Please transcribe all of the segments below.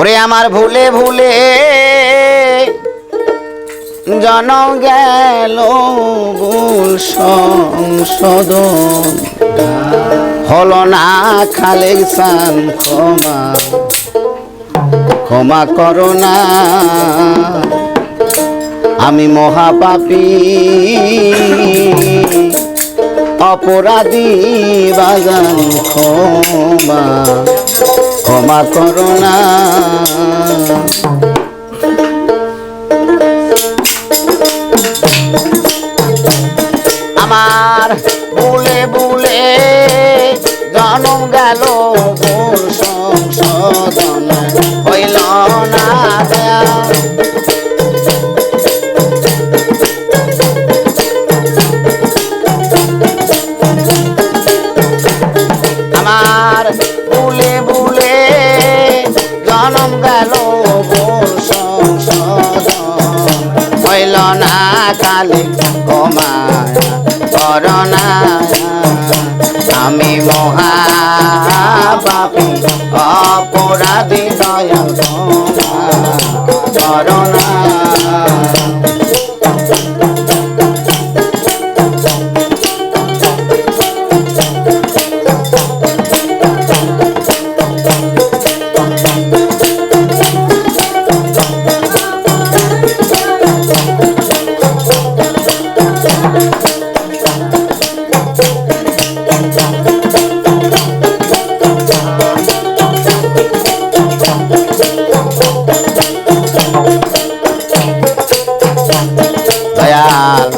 ওরে আমার ভুলে ভুলে জন গেল ভুল সংশোধন। হলো না খালে সান, ক্ষমা ক্ষমা করো না। আমি মহাপাপী, অপরাধী বাগান ক্ষমা। ক্ষমা করো না আমার বুলে বুলে জনম গেল সংশোধন। কালে কমায় করোনা। আমি মহা পাপি অপরাধী দয়া করোনা। দয়াল।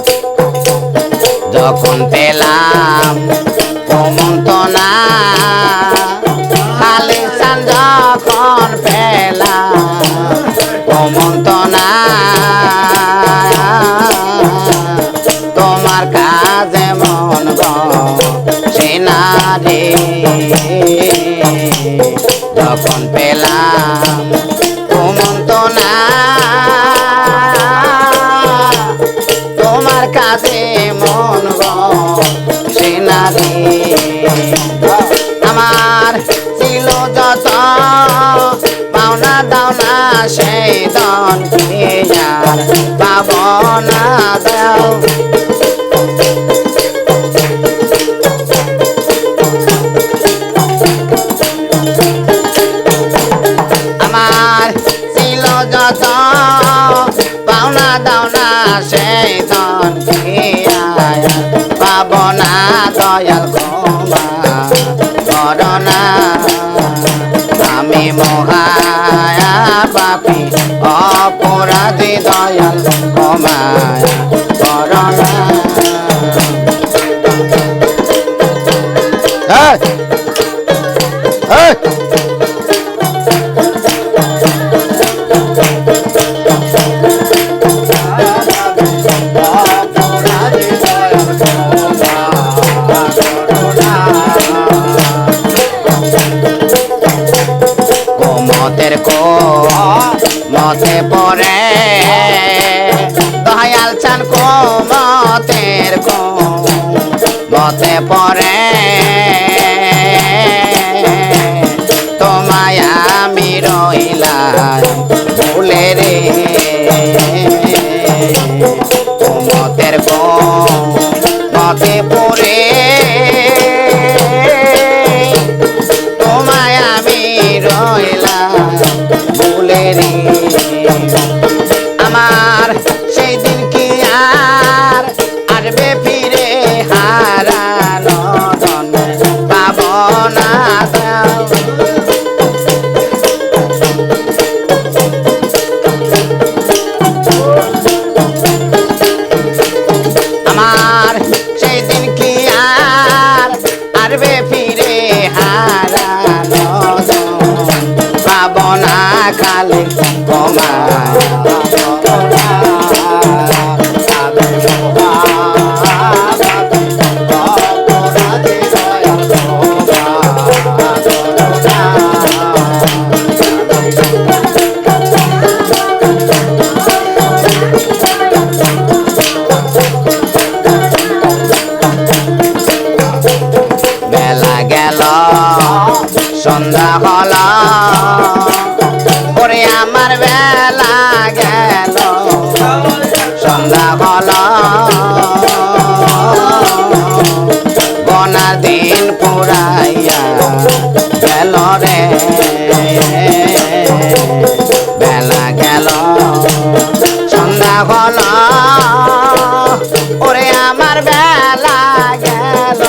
যখন পেলাম কমন্তনা খালি সেই দন আর পাব না দাও। আমার ছিল যত পাওনা দাওনা সেই ধন পাব না দয়াল ক্ষমা করোনা আমি মহায়া দয়াল Hey! Hey! মতের মতে পরে দয়াল চান কো মতে পরে তোমায় আমি রইলাম ভুলে রে। মতের মতে পরে গেল। সন্ধ্যা হল। বনার দিন পুরাইয়া গেল রে। বেলা গেল। সন্ধ্যা হল। ওরে আমার বেলা গেল।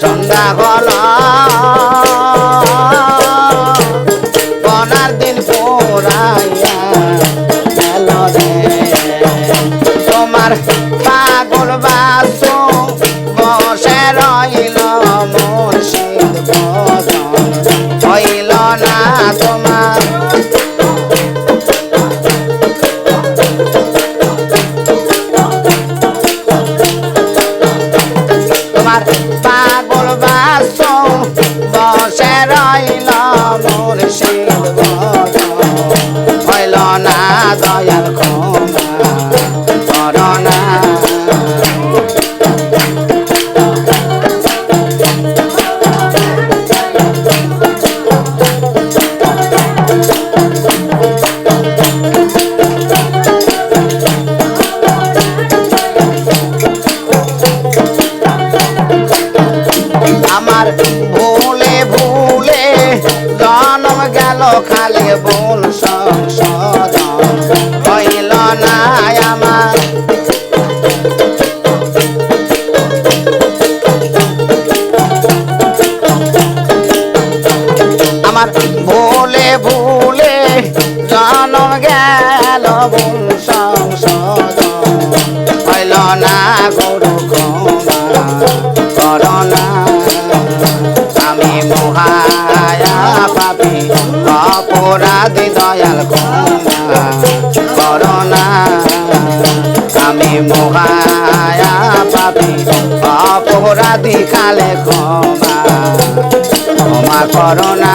সন্ধ্যা হল। বনার দিন পোড়াইয়া estar. গেল খালি অপরাধী দয়াল করোনা আমি মহায়া পাপি অপরাধী কালে ক্ষমা। ক্ষমা করোনা